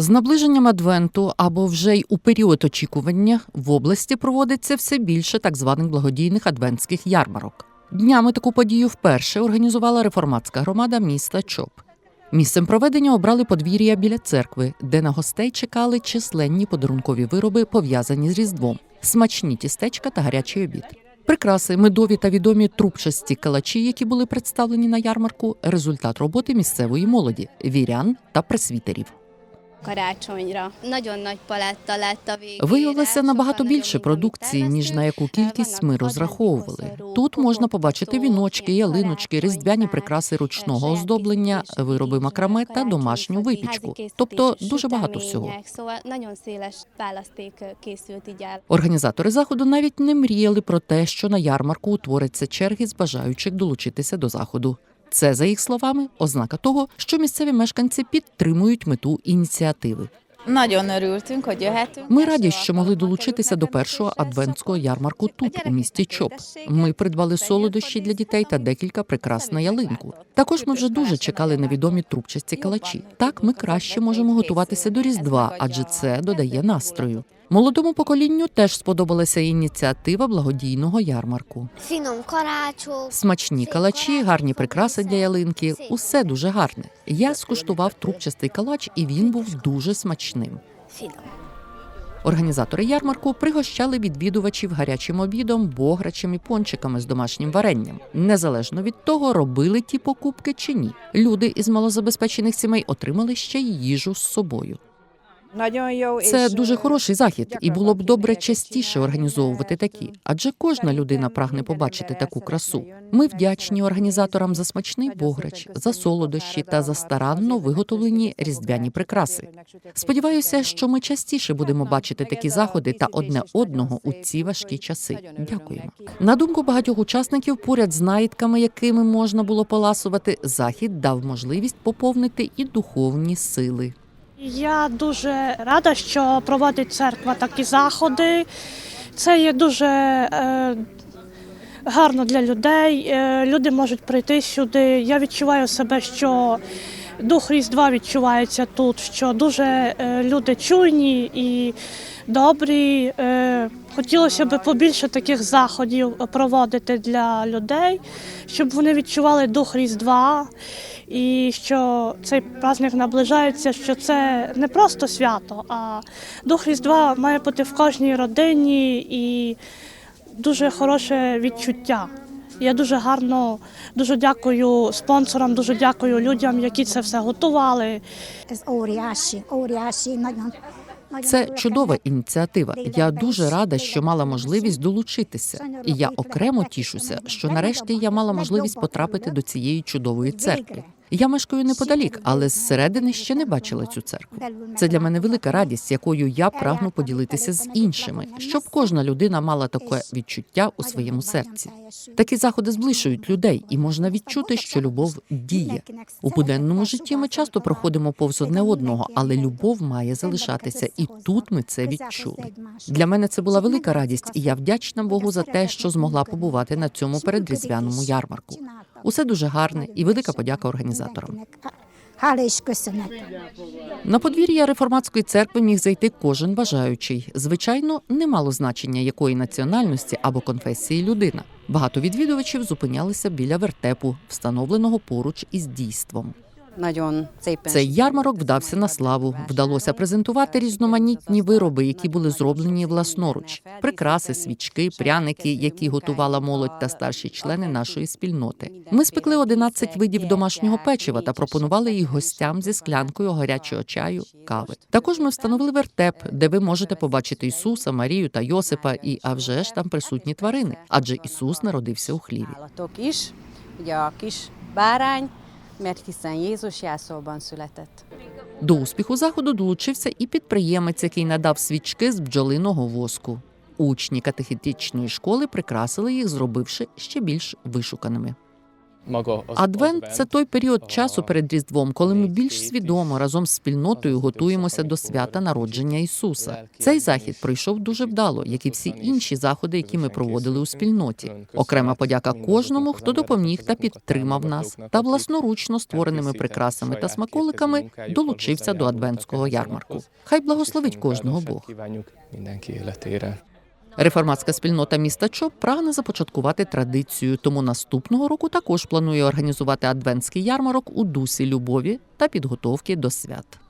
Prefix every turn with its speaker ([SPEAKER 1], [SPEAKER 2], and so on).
[SPEAKER 1] З наближенням адвенту або вже й у період очікування в області проводиться все більше так званих благодійних адвентських ярмарок. Днями таку подію вперше організувала реформатська громада міста Чоп. Місцем проведення обрали подвір'я біля церкви, де на гостей чекали численні подарункові вироби, пов'язані з Різдвом, смачні тістечка та гарячий обід. Прикраси, медові та відомі трубчасті калачі, які були представлені на ярмарку, результат роботи місцевої молоді, вірян та пресвітерів.
[SPEAKER 2] Karácsonyra. Nagyon nagy paletta lett a végére.
[SPEAKER 1] Виявилося набагато більше продукції, ніж на яку кількість ми розраховували. Тут можна побачити віночки, ялиночки, різдвяні прикраси ручного оздоблення, вироби макраме та домашню випічку. Тобто дуже багато всього. Організатори заходу навіть не мріяли про те, що на ярмарку утворяться черги з бажаючих долучитися до заходу. Це, за їх словами, ознака того, що місцеві мешканці підтримують мету ініціативи. Ми раді, що могли долучитися до першого адвентського ярмарку тут, у місті Чоп. Ми придбали солодощі для дітей та декілька прикрас на ялинку. Також ми вже дуже чекали на відомі трубчасті калачі. Так ми краще можемо готуватися до Різдва, адже це додає настрою. Молодому поколінню теж сподобалася ініціатива благодійного ярмарку. Смачні калачі, гарні прикраси для ялинки усе дуже гарне. Я скуштував трубчастий калач, і він був дуже смачним. Організатори ярмарку пригощали відвідувачів гарячим обідом, бограчем і пончиками з домашнім варенням. Незалежно від того, робили ті покупки чи ні. Люди із малозабезпечених сімей отримали ще й їжу з собою. Це дуже хороший захід, і було б добре частіше організовувати такі, адже кожна людина прагне побачити таку красу. Ми вдячні організаторам за смачний бограч, за солодощі та за старанно виготовлені різдвяні прикраси. Сподіваюся, що ми частіше будемо бачити такі заходи та одне одного у ці важкі часи. Дякуємо. На думку багатьох учасників, поряд з наїдками, якими можна було поласувати, захід дав можливість поповнити і духовні сили.
[SPEAKER 3] Я дуже рада, що проводить церква такі заходи. Це є дуже е, гарно для людей. Е, люди можуть прийти сюди. Я відчуваю себе, що дух Різдва відчувається тут, що дуже е, люди чуйні і добрі. Е, хотілося б побільше таких заходів проводити для людей, щоб вони відчували дух Різдва. І що цей праздник наближається, що це не просто свято, а дух Різдва має бути в кожній родині і дуже хороше відчуття. Я дуже гарно, дуже дякую спонсорам, дуже дякую людям, які це все готували.
[SPEAKER 1] Це чудова ініціатива. Я дуже рада, що мала можливість долучитися. І я окремо тішуся, що нарешті я мала можливість потрапити до цієї чудової церкви. Я мешкаю неподалік, але зсередини ще не бачила цю церкву. Це для мене велика радість, якою я прагну поділитися з іншими, щоб кожна людина мала таке відчуття у своєму серці. Такі заходи зближують людей, і можна відчути, що любов діє. У буденному житті ми часто проходимо повз одне одного, але любов має залишатися, і тут ми це відчули. Для мене це була велика радість, і я вдячна Богу за те, що змогла побувати на цьому передріздвяному ярмарку. Усе дуже гарне і велика подяка організаторам. На подвір'я реформатської церкви міг зайти кожен бажаючий. Звичайно, не мало значення якої національності або конфесії людина. Багато відвідувачів зупинялися біля вертепу, встановленого поруч із дійством. Цей ярмарок вдався на славу. Вдалося презентувати різноманітні вироби, які були зроблені власноруч: прикраси, свічки, пряники, які готувала молодь та старші члени нашої спільноти. Ми спекли 11 видів домашнього печива та пропонували їх гостям зі склянкою гарячого чаю, кави. Також ми встановили вертеп, де ви можете побачити Ісуса, Марію та Йосипа, і а вже ж там присутні тварини, адже Ісус народився у хліві.
[SPEAKER 4] állatok mert hiszen Jézus jászolban született.
[SPEAKER 1] До успіху заходу долучився і підприємець, який надав свічки з бджолиного воску. Учні катехетичної школи прикрасили їх, зробивши ще більш вишуканими. Адвент це той період часу перед Різдвом, коли ми більш свідомо разом з спільнотою готуємося до свята народження Ісуса. Цей захід пройшов дуже вдало, як і всі інші заходи, які ми проводили у спільноті. Окрема подяка кожному, хто допоміг та підтримав нас, та власноручно створеними прикрасами та смаколиками долучився до адвентського ярмарку. Хай благословить кожного Бог. Реформатська спільнота міста Чоп прагне започаткувати традицію, тому наступного року також планує організувати адвентський ярмарок у дусі любові та підготовки до свят.